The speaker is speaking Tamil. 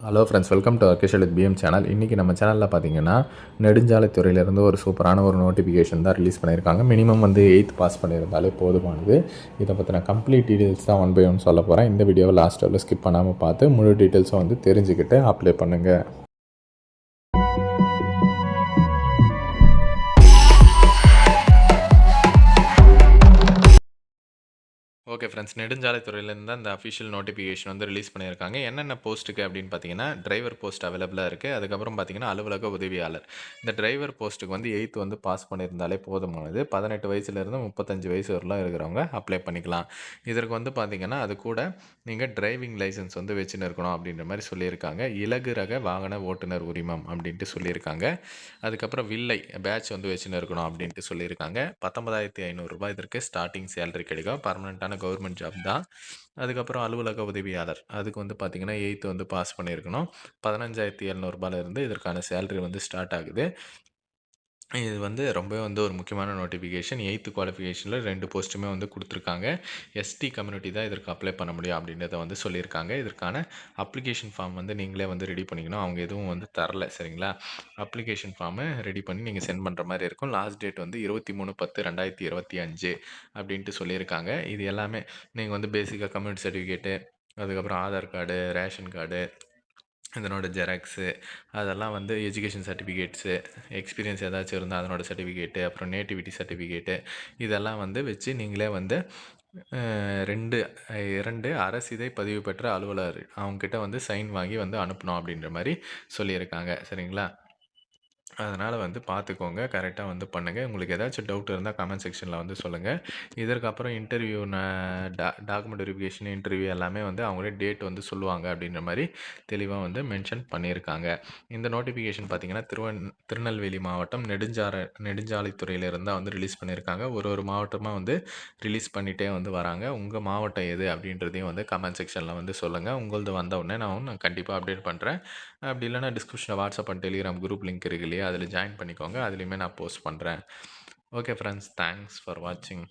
Hello friends welcome to Arkesh with PM channel இன்றைக்கி நம்ம சேனலில் பார்த்தீங்கன்னா நெடுஞ்சாலைத்துறையிலேருந்து ஒரு சூப்பரான ஒரு நோட்டிஃபிகேஷன் தான் ரிலீஸ் பண்ணியிருக்காங்க. மினிமம் வந்து எயித் பாஸ் பண்ணியிருந்தாலே போதுமானது. இதை பற்றின கம்ப்ளீட் டீட்டெயில்ஸ் தான் ஒன் பை ஒன் சொல்ல போகிறேன் இந்த வீடியோவை லாஸ்ட் லெவலில் ஸ்கிப் பண்ணாமல் பார்த்து முழு டீட்டெயில்ஸும் வந்து தெரிஞ்சுக்கிட்டு அப்ளை பண்ணுங்கள் ஓகே ஃப்ரெண்ட்ஸ் நெடுஞ்சாலைத்துறையிலேருந்து துறையிலேருந்து அந்த அஃபிஷியல் நோட்டிஃபிகேஷன் வந்து ரிலீஸ் பண்ணியிருக்காங்க. என்னென்ன போஸ்ட்டுக்கு அப்படின்னு பார்த்தீங்கன்னா டிரைவர் போஸ்ட் அவைலபிளாக இருக்குது அதுக்கப்புறம் பார்த்தீங்கன்னா அலுவலக உதவியாளர். இந்த டிரைவர் போஸ்ட்டுக்கு வந்து எயித்து வந்து பாஸ் பண்ணியிருந்தாலே போதுமானது பதினெட்டு வயசுலேருந்து முப்பத்தஞ்சு வயசு வரலாம் இருக்கிறவங்க அப்ளை பண்ணிக்கலாம். இதற்கு வந்து பார்த்தீங்கன்னா அது கூட நீங்கள் டிரைவிங் லைசன்ஸ் வந்து வச்சுன்னு இருக்கணும் அப்படின்ற மாதிரி சொல்லியிருக்காங்க. இலகு ரக வாகன ஓட்டுநர் உரிமம் அப்படின்ட்டு சொல்லியிருக்காங்க. அதுக்கப்புறம் வில்லை பேட்ச் வந்து வச்சுன்னு இருக்கணும் அப்படின்ட்டு சொல்லியிருக்காங்க. பத்தொன்பதாயிரத்தி ஐநூறுரூபா இதற்கு ஸ்டார்டிங் சேலரி கிடைக்கும். பர்மனெண்ட்டான கவர்மெண்ட் ஜாப் தான். அதுக்கப்புறம் அலுவலக உதவியாளர். அதுக்கு வந்து பார்த்திங்கன்னா எயித்து வந்து பாஸ் பண்ணியிருக்கணும். பதினஞ்சாயிரத்தி எழுநூறுபாலேருந்து இதற்கான சேலரி வந்து ஸ்டார்ட் ஆகுது. இது வந்து ரொம்பவே வந்து ஒரு முக்கியமான நோட்டிஃபிகேஷன் எயித்து குவாலிஃபிகேஷனில் ரெண்டு போஸ்ட்டுமே வந்து கொடுத்துருக்காங்க. எஸ்டி கம்யூனிட்டி தான் இதற்கு அப்ளை பண்ண முடியும் அப்படின்றத வந்து சொல்லியிருக்காங்க. இதற்கான அப்ளிகேஷன் ஃபார்ம் வந்து நீங்களே வந்து ரெடி பண்ணிக்கணும். அவங்க எதுவும் வந்து தரல சரிங்களா? அப்ளிகேஷன் ஃபார்மு ரெடி பண்ணி நீங்கள் சென்ட் பண்ணுற மாதிரி இருக்கும். லாஸ்ட் டேட் வந்து இருபத்தி மூணு பத்து ரெண்டாயிரத்தி இருபத்தி அஞ்சு அப்படின்ட்டு சொல்லியிருக்காங்க. இது எல்லாமே நீங்கள் வந்து பேசிக்காக கம்யூனிட்டி சர்டிஃபிகேட்டு அதுக்கப்புறம் ஆதார் கார்டு ரேஷன் கார்டு அதனோட ஜெராக்ஸு அதெல்லாம் வந்து எஜுகேஷன் சர்டிஃபிகேட்ஸு எக்ஸ்பீரியன்ஸ் ஏதாச்சும் இருந்தால் அதனோட சர்டிஃபிகேட்டு அப்புறம் நேட்டிவிட்டி சர்டிஃபிகேட்டு இதெல்லாம் வந்து வச்சு நீங்களே வந்து ரெண்டு இரண்டு அரசிதை பதிவு பெற்ற அலுவலர் அவங்கக்கிட்ட வந்து சைன் வாங்கி வந்து அனுப்பணும் அப்படின்ற மாதிரி சொல்லியிருக்காங்க. சரிங்களா? அதனால் வந்து பார்த்துக்கோங்க கரெக்டாக வந்து பண்ணுங்கள் உங்களுக்கு ஏதாச்சும் டவுட் இருந்தால் கமெண்ட் செக்ஷனில் வந்து சொல்லுங்கள் இதற்கப்புறம் இன்டர்வியூ டா டாக்குமெண்ட் வெரிஃபிகேஷன் இன்டர்வியூ எல்லாமே வந்து அவங்களே டேட் வந்து சொல்லுவாங்க அப்படின்ற மாதிரி தெளிவாக வந்து மென்ஷன் பண்ணியிருக்காங்க. இந்த நோட்டிஃபிகேஷன் பார்த்தீங்கன்னா திருவன் திருநெல்வேலி மாவட்டம் நெடுஞ்சார நெடுஞ்சாலைத்துறையிலிருந்து தான் வந்து ரிலீஸ் பண்ணியிருக்காங்க. ஒரு ஒரு மாவட்டமாக வந்து ரிலீஸ் பண்ணிகிட்டே வந்து வராங்க. உங்கள் மாவட்டம் எது அப்படின்றதையும் வந்து கமெண்ட் செக்ஷனில் வந்து சொல்லுங்கள் உங்களது வந்த உடனே நான் நான் கண்டிப்பாக அப்டேட் பண்ணுறேன் அப்படி இல்லைனா டிஸ்கிரிப்ஷனில் WhatsApp and Telegram group link இருக்கு இல்லையா? அதில் ஜாயின் பண்ணிக்கோங்க. அதுலேயுமே நான் போஸ்ட் பண்ணுறேன் ஓகே ஃப்ரெண்ட்ஸ் தேங்க்ஸ் ஃபார் வாட்சிங்